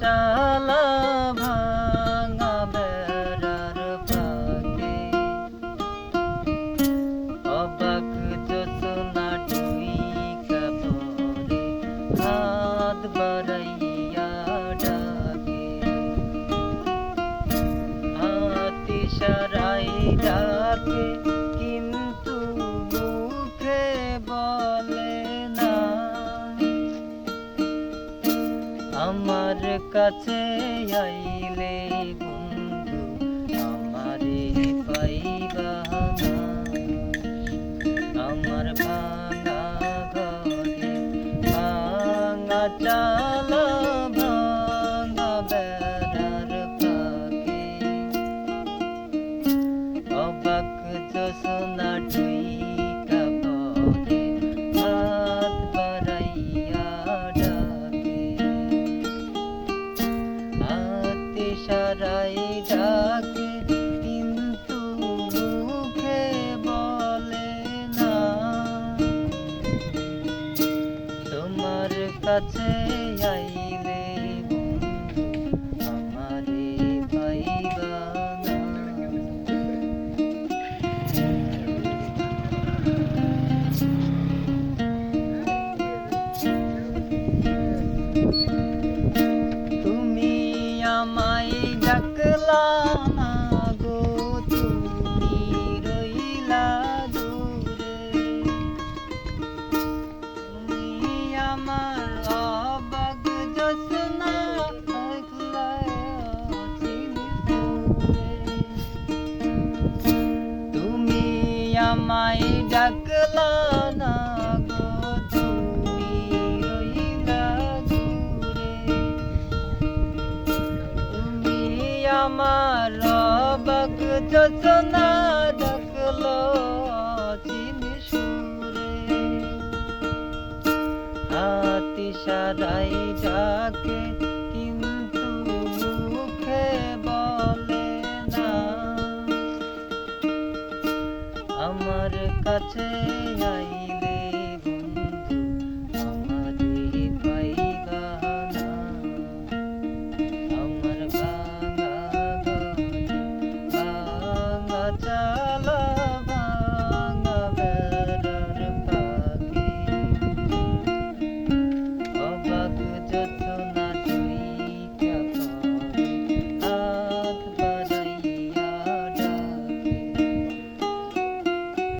চালা ভাঙা বেড়ার ফাঁকে। অবাক যতনা তুই কাপড়ে হাত বাড়াইয়া ডাকে। হাত ইশারাই ডাকে। কাছে আইলে বন্ধু আমারে পাইবা আমার চালা হাতে সারাই ডাকে কিন্তু মুখে বলে না। তোমার কাছে আইলে তুমি আমায় ডাকলা না গো, তুমি রইলা দূরে। তুমি আমার অবাক যোজনা ডাকলো হাতি সারাই ডাকে আমার কাছে আইলে